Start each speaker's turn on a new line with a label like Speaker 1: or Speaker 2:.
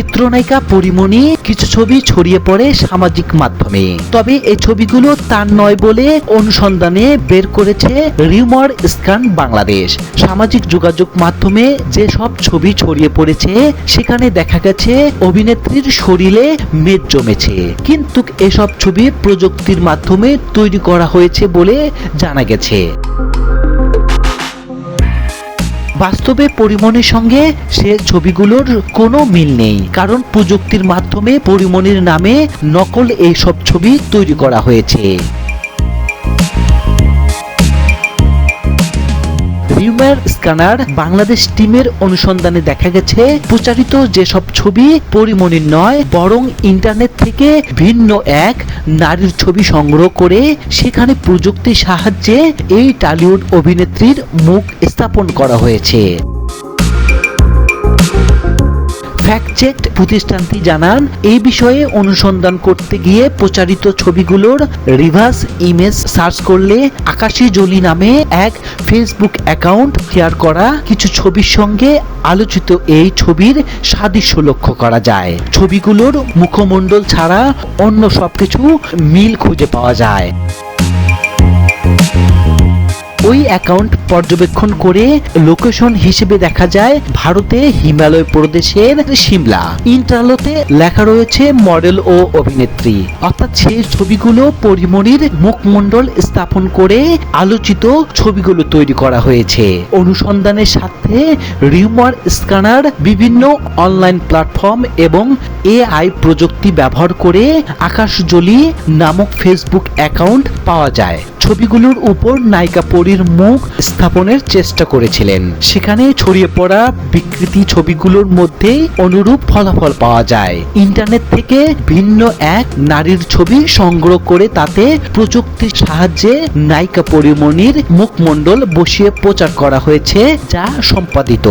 Speaker 1: চিত্রনায়িকা পরিমণি কিছু ছবি ছড়িয়ে পড়ে সামাজিক মাধ্যমে। তবে এই ছবিগুলো তার নয় বলে অনুসন্ধানে বের করেছে রিউমার স্ক্যান বাংলাদেশ। সামাজিক যোগাযোগ মাধ্যমে যে সব ছবি ছড়িয়ে পড়েছে, সেখানে দেখা গেছে অভিনেত্রীর শরীরে মেদ জমেছে। কিন্তু এসব ছবি প্রযুক্তির মাধ্যমে তৈরি করা হয়েছে বলে জানা গেছে। বাস্তবে পরিমণির সঙ্গে সে ছবিগুলোর কোনো মিল নেই, কারণ প্রযুক্তির মাধ্যমে পরিমণির নামে নকল এইসব ছবি তৈরি করা হয়েছে। রিউমার স্ক্যানার বাংলাদেশ টিমের অনুসন্ধানে দেখা গেছে, প্রচারিত যেসব ছবি পরিমণির নয়, বরং ইন্টারনেট থেকে ভিন্ন এক নারীর ছবি সংগ্রহ করে সেখানে প্রযুক্তির সাহায্যে এই টালিউড অভিনেত্রীর মুখ স্থাপন করা হয়েছে। ফ্যাক্ট চেক প্রতিষ্ঠানটি জানান, এই বিষয়ে অনুসন্ধান করতে গিয়ে প্রচারিত ছবিগুলোর রিভার্স ইমেজ সার্চ করলে আকাশী জলি নামে এক ফেসবুক অ্যাকাউন্ট শেয়ার করা কিছু ছবির সঙ্গে আলোচিত এই ছবির সাদৃশ্য লক্ষ্য করা যায়। ছবিগুলোর মুখমণ্ডল ছাড়া অন্য সবকিছু মিল খুঁজে পাওয়া যায়। ওই অ্যাকাউন্ট পর্যবেক্ষণ করে লোকেশন হিসেবে দেখা যায় ভারতে হিমালয় প্রদেশের সিমলা। ইন্টারলোতে লেখা রয়েছে মডেল ও অভিনেত্রী। অর্থাৎ সেই ছবিগুলো পরিমণির মুখমণ্ডল স্থাপন করে আলোচিত ছবিগুলো তৈরি করা হয়েছে। অনুসন্ধানের সাথে রিউমার স্ক্যানার, বিভিন্ন অনলাইন প্ল্যাটফর্ম এবং এআই প্রযুক্তি ব্যবহার করে আকাশজলি নামক ফেসবুক অ্যাকাউন্ট পাওয়া যায়। ছবিগুলোর উপর নায়িকা পরীর মুখ স্থাপনের চেষ্টা করেছিলেন। সেখানে ছড়িয়ে পড়া বিকৃতি ছবিগুলোর মধ্যে অনুরূপ ফলাফল পাওয়া যায়। ইন্টারনেট থেকে ভিন্ন এক নারীর ছবি সংগ্রহ করে তাতে প্রযুক্তির সাহায্যে নায়িকা পরিমণির মুখমণ্ডল বসিয়ে প্রচার করা হয়েছে, যা সম্পাদিত।